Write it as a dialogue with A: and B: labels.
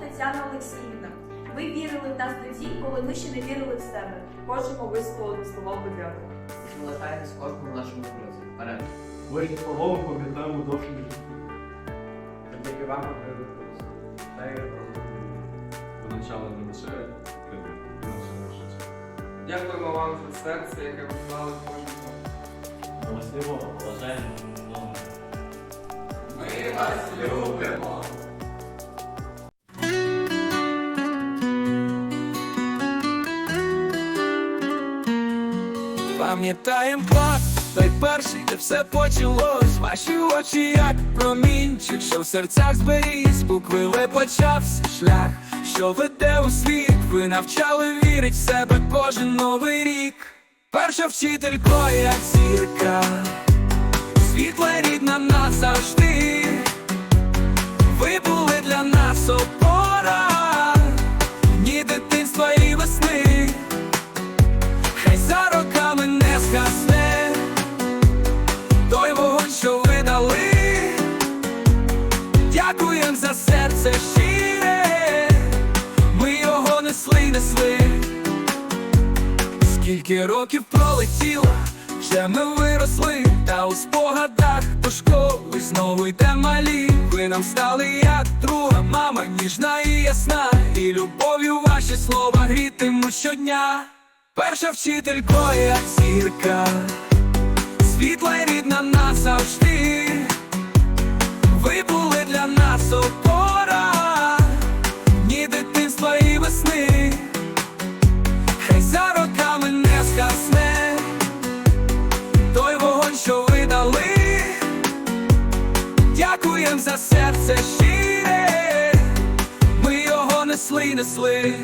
A: Тетяна Олексіївна. Ви вірили в нас тоді, коли ми ще не вірили в себе.
B: Хочемо висловити слова подяки.
C: Залишайтесь кожному нашому кроці. Вперед.
D: Божі слово пам'ятаємо довше ніж
E: Завдяки вам ми.
F: Ви навчали не лише життя.
G: Дякуємо вам за серце, яке ви вклали в кожен крок.
H: Милостиво поважаємо.
G: Ми вас любимо!
I: Пам'ятаєм клас, той перший, де все почалось. Ваші очі, як промінчик, що в серцях зберіг, букви Ви почався шлях, що веде у світ. Ви навчали вірить в себе кожен новий рік. Перша вчителько, як зірка, світла рідна назавжди. Дякуєм за серце щире, ми його несли, несли. Скільки років пролетіло, вже ми виросли, та у спогадах до школи знову йде малі. Ви нам стали як друга мама, ніжна і ясна, і любов'ю ваші слова грітимуть щодня. Перша вчителько, як зірка, світла нас опора, ні дитинства і весни. Хай за роками не скасне той вогонь, що ви дали. Дякуєм за серце щире, ми його несли, несли.